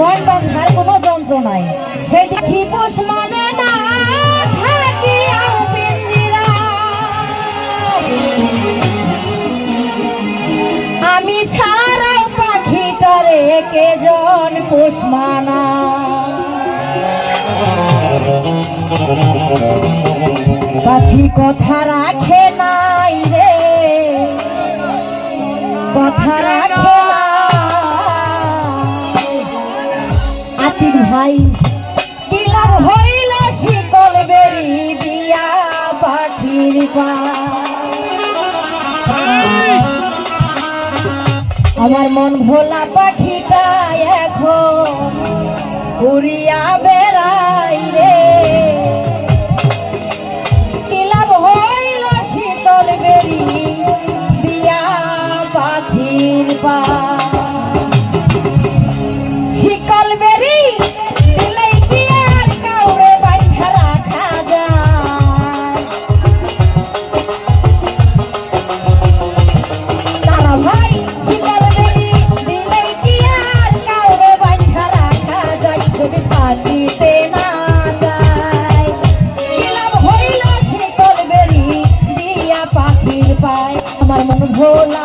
মন বন্ধার কোনো যন্ত্র নাই। সেই মানে আমি ছাড়াও পাখিটারে কেজন পোষ মানা। পাখি কথা রাখে নাই রে। কথা ভাই। দিলাম হইল শীতল বেরি দিয়া পাখির আমার মন ভোলা পাখিটা এখন উড়িয়া বেড়াই রে। আমার মন ভোলা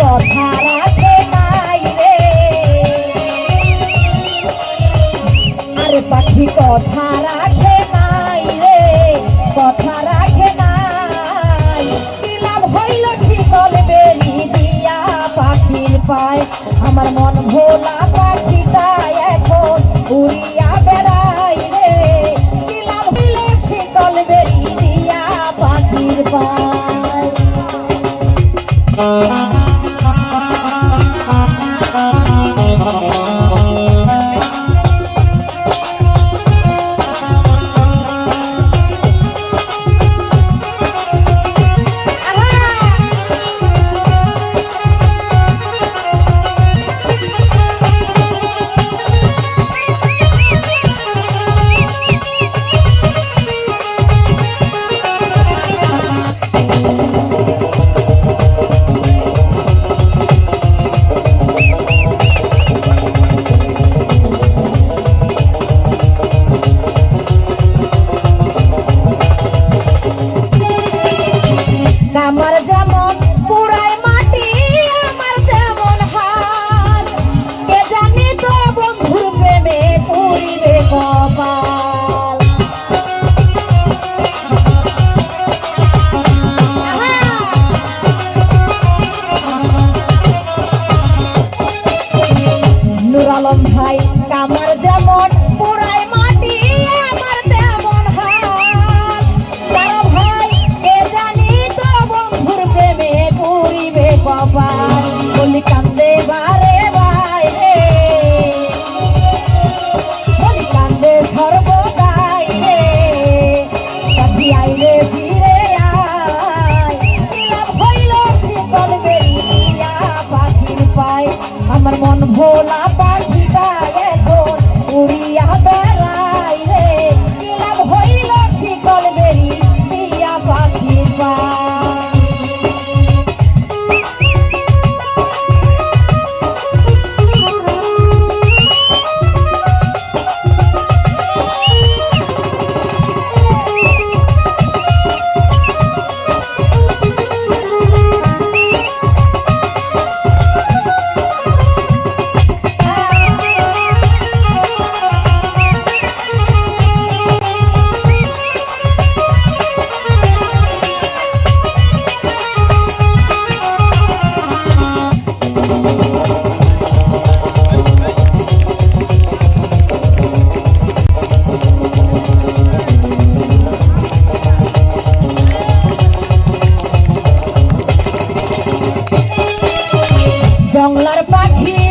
কথা রাখে নাই রে আরে পাখি কথা রাখে নুর ভাই কামার যেমন পুরাই মাটি, আমার তেমন হাল ভাই কে জানি তো বন্ধুর প্রেমে পুরিবে কপাল। বলি, কান্দে বারে ভাই রে বলি, কান্দে সর্বদাই রে কাঠি আইলে আয়। হইল শীতল আমার মন ভোলা পাখি